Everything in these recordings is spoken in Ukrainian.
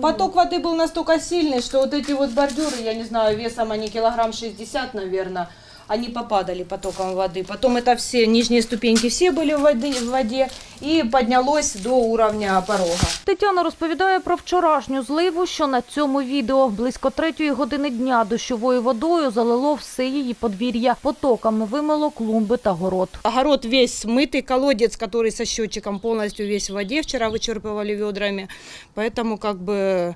Поток воды был настолько сильный, что вот эти вот бордюры, я не знаю, весом они килограмм 60, наверное, они попадали потоком воды. Потом это все нижние ступеньки все были в воде, в воде и поднялось до уровня порога. Тетяна розповідає про вчорашню зливу, що на цьому відео близько третьої години дня дощовою водою залило все її подвір'я. Потоками вимило клумби та город. Огород весь смытый, колодец, который со счетчиком полностью весь в воде, вчера вычерпывали ведрами. Поэтому как бы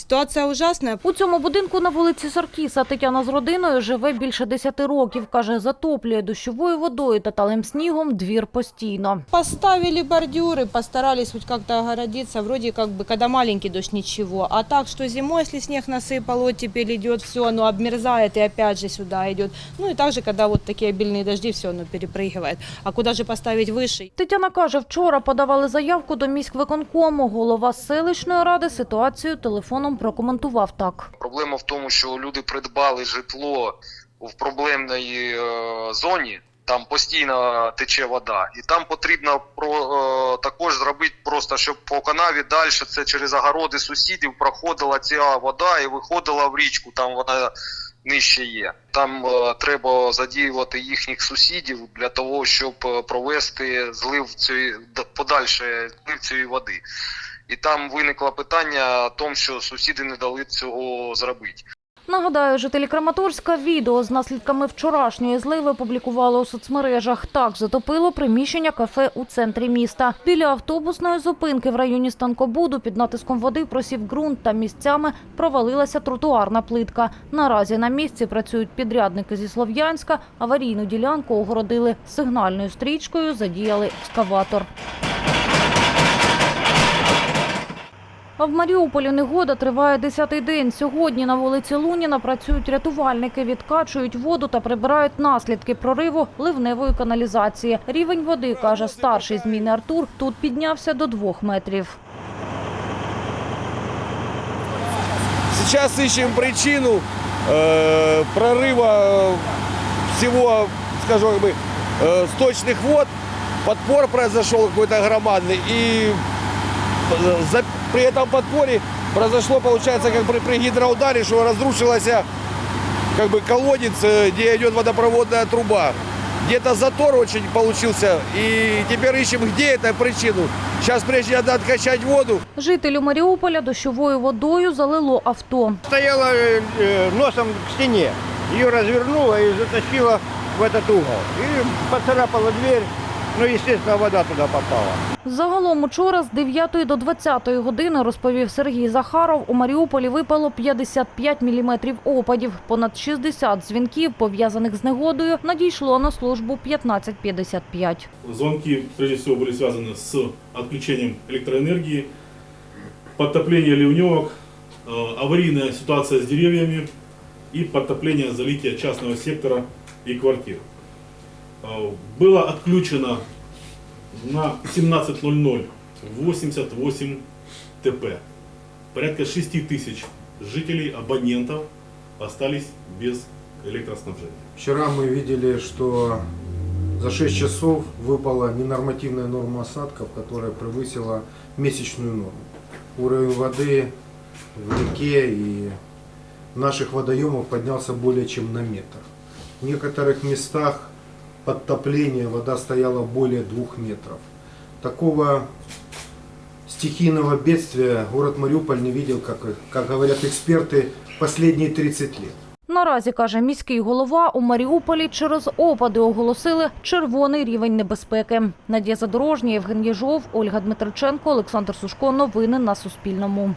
ситуация ужасная. У цьому будинку на вулиці Саркіса Тетяна з родиною живе більше 10 років. Каже, затоплює дощовою водою та талим снігом двір постійно. Поставили бордюры, постарались хоть как-то огородиться. Вроде как бы, когда маленький дождь, ничего. А так, что зимой, если снег насыпал, теперь идет все, оно обмерзает и опять же сюда идет. Ну и также, когда вот такие обильные дожди, все оно перепрыгивает. А куда же поставить выше? Тетяна каже, вчора подавали заявку до міськвиконкому. Голова селищної ради ситуацію телефоном прокоментував так. Проблема в тому, що люди придбали житло в проблемній е, зоні. Там постійно тече вода, і там потрібно про е, також зробити просто, щоб по канаві далі це через огороди сусідів проходила ця вода і виходила в річку. Там вона нижче є. Там е, треба задіювати їхніх сусідів для того, щоб е, провести злив цієї подальше злив цієї води. І там виникло питання тому, що сусіди не дали цього зробити. Нагадаю, жителі Краматорська відео з наслідками вчорашньої зливи публікували у соцмережах. Так затопило приміщення кафе у центрі міста. Біля автобусної зупинки в районі Станкобуду під натиском води просів ґрунт та місцями провалилася тротуарна плитка. Наразі на місці працюють підрядники зі Слов'янська. Аварійну ділянку огородили сигнальною стрічкою, задіяли екскаватор. А в Маріуполі негода триває 10-й день. Сьогодні на вулиці Луніна працюють рятувальники, відкачують воду та прибирають наслідки прориву ливневої каналізації. Рівень води, каже старший зміни Артур, тут піднявся до двох метрів. Сейчас ищем причину э, прорыва всего, скажем как бы, э, сточных вод. Подпор произошел какой-то громадный. И э, за- при этом подпоре произошло, получается, как при, при гидроударе, что разрушилась э, как бы колодец, э, где идет водопроводная труба. Где-то затор очень получился. И теперь ищем, где эта причину. Сейчас прежде надо откачать воду. Жителю Маріуполя дощовою водою залило авто. стояла э, э, носом к стене. Ее развернула и затащила в этот угол. И поцарапала дверь. Ну, естественно, вода туда попала. Загалом учора з 9 до 20 години, розповів Сергій Захаров, у Маріуполі випало 55 міліметрів опадів. Понад 60 дзвінків, пов'язаних з негодою, надійшло на службу 1555. Звонки, прежде всего, были связаны с отключением электроэнергии, подтопление ливневок, э, аварийная ситуация с деревьями и подтопление залития частного сектора и квартир. Э, Было отключено на 17.00 88 ТП. Порядка 6 тысяч жителей, абонентов остались без электроснабжения. Вчера мы видели, что за 6 часов выпала ненормативная норма осадков, которая превысила месячную норму. Уровень воды в реке и наших водоемов поднялся более чем на метр. В некоторых местах подтопления вода стояла более двух метров. Такого стихийного бедствия город Мариуполь не видел, как, как говорят эксперты, последние 30 лет. Наразі, каже міський голова, у Маріуполі через опади оголосили червоний рівень небезпеки. Надія Задорожня, Євген Єжов, Ольга Дмитриченко, Олександр Сушко. Новини на Суспільному.